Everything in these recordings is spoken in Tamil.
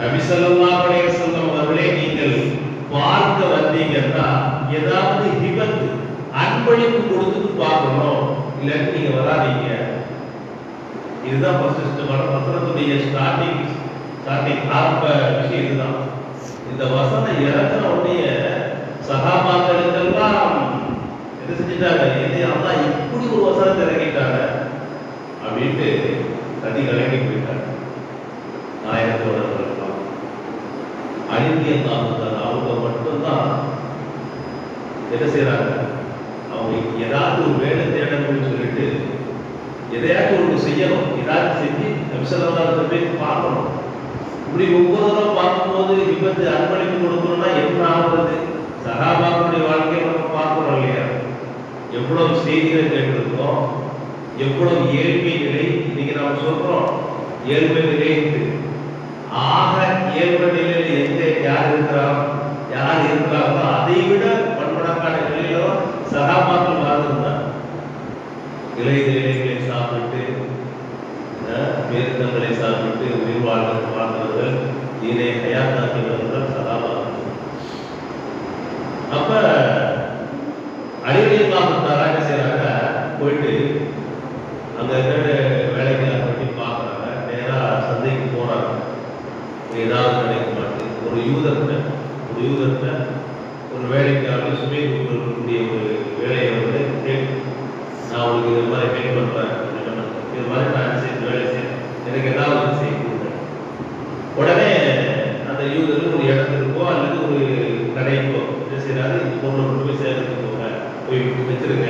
நபிசல்லாஹ் அலைஹிஸ்ஸலாம் அவர்களே நீங்கள் பார்க்க வந்தீங்கன்னா ஏதாவது விபத்து அன்பளிப்பு கொடுத்துட்டு பார்க்கணும். இல்லைன்னு நீங்க வராதீங்க. இதுதான் ஃபர்ஸ்ட் ஸ்டெப்பான வசனத்துடைய ஸ்டார்டிங் ஸ்டார்டிங் ஆரம்ப விஷயம் இதுதான். இந்த வசனம் இறங்கின உடனே சகாபாக்களுக்கெல்லாம் என்ன செஞ்சுட்டாங்க? இது அதான் இப்படி ஒரு வசனத்தை இறங்கிட்டாங்க அப்படின்ட்டு கதி கலங்கி போயிட்டாங்க நாயகத்தோட இருக்கலாம் அழிந்திய தாக்குதல் அவங்க மட்டும்தான் என்ன செய்யறாங்க அவங்க ஏதாவது ஒரு வேலை தேடணும்னு சொல்லிட்டு எதையாவது ஒன்று செய்யணும். ஏதாவது செஞ்சு நபிசல்லாத போய் பார்க்கணும். இப்படி ஒவ்வொரு தடவை பார்க்கும்போது விபத்து அர்ப்பணிப்பு கொடுக்கணும்னா என்ன ஆகுறது? சகாபாக்களுடைய வாழ்க்கையை நம்ம பார்க்கிறோம் இல்லையா? எவ்வளவு செய்திகளை கேட்டிருக்கோம். எவ்வளவு ஏழ்மை நிலை இன்னைக்கு நம்ம சொல்றோம். ஏழ்மை நிலை ஆக ஏழ்மை நிலையில் யார் இருக்கிறோம் யார் இருக்கிறாங்களோ அதை விட பன்மடங்கான நிலையிலோ சகாபாக்கள் வாழ்ந்திருந்தார் இலை இலைகளை சாப்பிட்டு பேருந்தங்களை சாப்பிட்டு உயிர் வாழ்ந்து வாழ்ந்தவர்கள் இதனை தயார்த்தாக்கியவர்கள் சகாபாக்கள் அப்ப அழிவியல்லாமத்தாரா என்ன செய்யறாங்க போயிட்டு அங்க இருக்கிற வேலைக்கு பற்றி பார்க்கறாங்க நேரா சந்தைக்கு போறாங்க ஏதாவது கிடைக்க மாட்டேங்குது ஒரு யூதர்கிட்ட ஒரு யூதர்கிட்ட ஒரு வேலைக்காக சுமை இருக்கக்கூடிய ஒரு வேலையை வந்து கேட்டு நான் உங்களுக்கு இது மாதிரி ஹெல்ப் பண்றேன் இது மாதிரி நான் செய்ய வேலை செய்யறேன் எனக்கு ஏதாவது ஒரு செய்ய கொடுங்க உடனே அந்த ஒரு இடத்துக்கோ அல்லது ஒரு கடைக்கோ என்ன செய்யறாரு இந்த பொருளை கொண்டு போய் சேர்த்து போங்க போய் வச்சிருங்க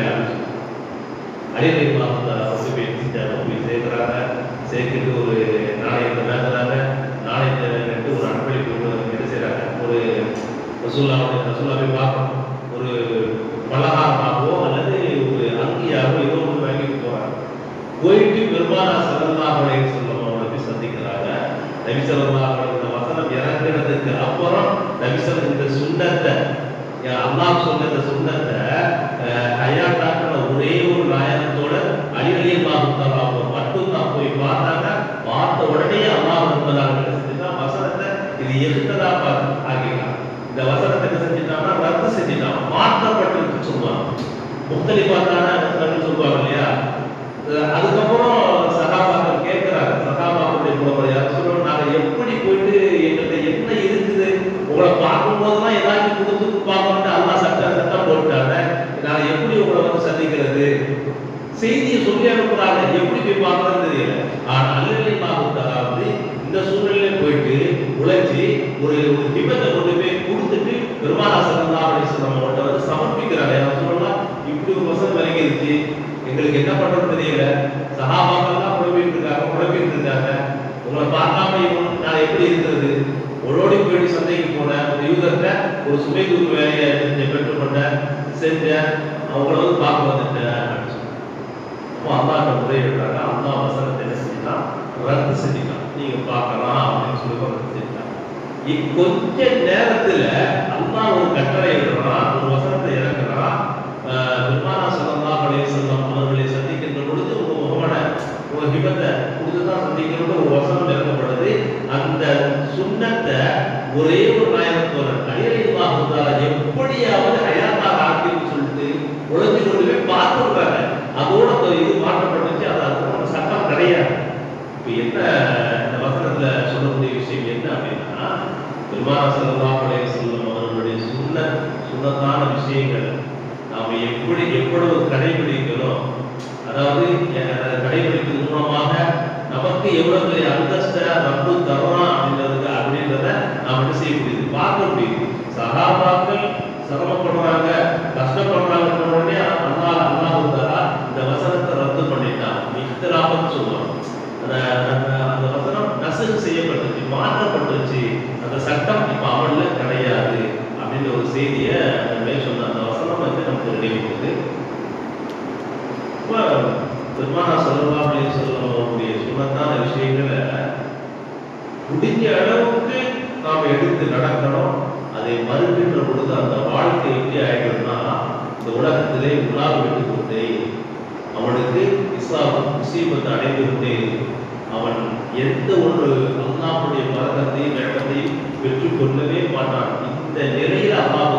அதே மாதிரி அடிமை மாதத்தை கொண்டு போய் சேர்க்கிறாங்க சேர்க்குறாங்க. சேர்த்துட்டு ஒரு நாணயத்தை வாங்குறாங்க நாணயத்தை ரெண்டு ஒரு அன்பளிப்பு என்ன செய்யறாங்க ஒரு ரசூல்லாவுடைய ரசூல்லாவை பார்க்கணும். ஒரு பலகாரமாகவோ அல்லது ஒரு அங்கியாகவோ ஏதோ ஒன்று வாங்கிட்டு போறாங்க. போயிட்டு பெருமானா செல்லல்லாஹ் சொல்லுவோம் அவங்களை போய் சந்திக்கிறாங்க. நபி ஸல்லல்லாஹு ஸல்லல்லாஹு அம்மா அல்லாஹ் சொன்ன இந்த சுன்னத்தை ஹயாத்தாக்கிற ஒரே ஒரு நாயகத்தோட அலிகளிய பாபுத்தலாக மட்டும் தான் போய் பார்த்தாங்க பார்த்த உடனே அல்லாஹ் இருப்பதாக என்ன செஞ்சுட்டான் வசனத்தை இது எதுக்கதா ஆகிட்டான் இந்த வசனத்தை என்ன செஞ்சுட்டான்னா ரத்து செஞ்சுட்டான். மாற்றப்பட்டு சொல்லுவாங்க. முத்தலி வசனங்கள் சொல்லுவாங்க இல்லையா? அதுக்கப்புறம் சகாபாக்கள் கேட்கிறாங்க சகாபாக்களுடைய புலவரை யார் சொல்றோம் நாங்க எப்படி போயிட்டு எங்கள்கிட்ட என்ன இருக்குது உங்களை பார்க்கும்போதெல்லாம் ஏதாச்சும் கொடுத்து பார்க்கணும்னு அல்லா சட்டம் சட்டம் போட்டுட்டாங்க நான் எப்படி உங்களை வந்து சந்திக்கிறது. செய்தியை சொல்லி அனுப்புறாங்க. எப்படி போய் பார்க்கறதுன்னு தெரியல. ஆனா அல்லலை மாபுத்தலா வந்து இந்த சூழ்நிலையில போயிட்டு உழைச்சி ஒரு ஒரு திபத்தை கொண்டு போய் கொடுத்துட்டு பெருமானா சல்லா அலிஸ்லாம் அவங்கள்ட்ட வந்து சமர்ப்பிக்கிறாங்க. என்ன சொல்லலாம் இப்படி ஒரு வசதி விளங்கிருச்சு. எங்களுக்கு என்ன பண்றது தெரியல. சகாபாக்கள்லாம் குழப்பிட்டு இருக்காங்க குழப்பிட்டு இருக்காங்க. உங்களை பார்க்காம நான் எப்படி இருக்கிறது ஓடோடி போயிட்டு சந்தைக்கு போனேன். ஒரு யூதர்கிட்ட ஒரு சுமை தூக்கு வேலையை பெற்றுக்கொண்டேன். செஞ்சேன். அவங்கள வந்து பார்க்க வந்துட்டேன் அப்படின்னு சொல்லி. அப்போ அல்லாட்ட முறையிடுறாங்க அம்மா வசனத்தை என்ன செஞ்சான் ரத்து செஞ்சிட்டான் நீங்க பார்க்கலாம் அப்படின்னு சொல்லி ரத்து செஞ்சுட்டான் கொஞ்ச நேரத்துல அம்மா ஒரு கட்டளை இடுறான் ஒரு வசனத்தை இறக்குறான் ஆஹ் பெருமானா ஸல்லல்லாஹு அலைஹி வஸல்லம் அவர்களை சந்திக்கின்ற பொழுது ஒரு முகமான ஒரு ஹிபத்தை கொடுத்துதான் சந்திக்கின்ற ஒரு வசனம் இறக்கப்படுது. அந்த சுண்ணத்தை ஒரே சொல்லிட்டு உழைஞ்சு கொண்டு போய் பார்த்துடுறாங்க அதோட அந்த இது மாற்றப்பட்டுச்சு அது அதுக்கான சட்டம் கிடையாது. இப்போ என்ன இந்த வசனத்தில் சொல்லக்கூடிய விஷயம் என்ன அப்படின்னா பெருமானா ஸல்லல்லாஹு செல்லும் அவர்களுடைய சுன்ன சுண்ணத்தான விஷயங்கள் நாம் எப்படி எவ்வளவு கடைபிடிக்கணும் அதாவது அதை கடைபிடிக்கிறது மூலமாக நமக்கு எவ்வளவு பெரிய அந்தஸ்தை ரப்பு தர்றான் அப்படின்றது அப்படின்றத நாம் என்ன செய்ய முடியுது? பார்க்க முடியுது. சகாபாக்கள் சிரமப்பட கஷ்டப்படுறாங்க உடனே அல்லாஹ் அல்லாஹ் தஆலா இந்த வசனத்தை ரத்து பண்ணிட்டான் இஃப்திராஃப்னு சொல்லுவாங்க அந்த அந்த அந்த வசனம் நசுக்கு செய்யப்பட்டுச்சு மாற்றப்பட்டுச்சு அந்த சட்டம் இப்ப அமல்ல கிடையாது அப்படின்ற ஒரு செய்தியை மேல் சொன்ன அந்த வசனம் வந்து நமக்கு நினைவுக்குது இப்போ பெருமானா சொல்லலாம் அப்படின்னு சொல்லக்கூடிய சுமத்தான விஷயங்களை முடிஞ்ச அளவுக்கு நாம் எடுத்து நடக்கணும். அதை மறுக்கின்ற பொழுது அந்த வாழ்க்கை எப்படி ஆகிடும்னா இந்த உலகத்திலே உலாவ விட்டு கொண்டே அவனுக்கு இஸ்லாம் முசீபத்தை அடைந்து கொண்டே இருக்கும். அவன் எந்த ஒரு அல்லாவுடைய பழக்கத்தையும் வேகத்தையும் பெற்றுக்கொள்ளவே மாட்டான். இந்த நிலையில் அல்லாஹ்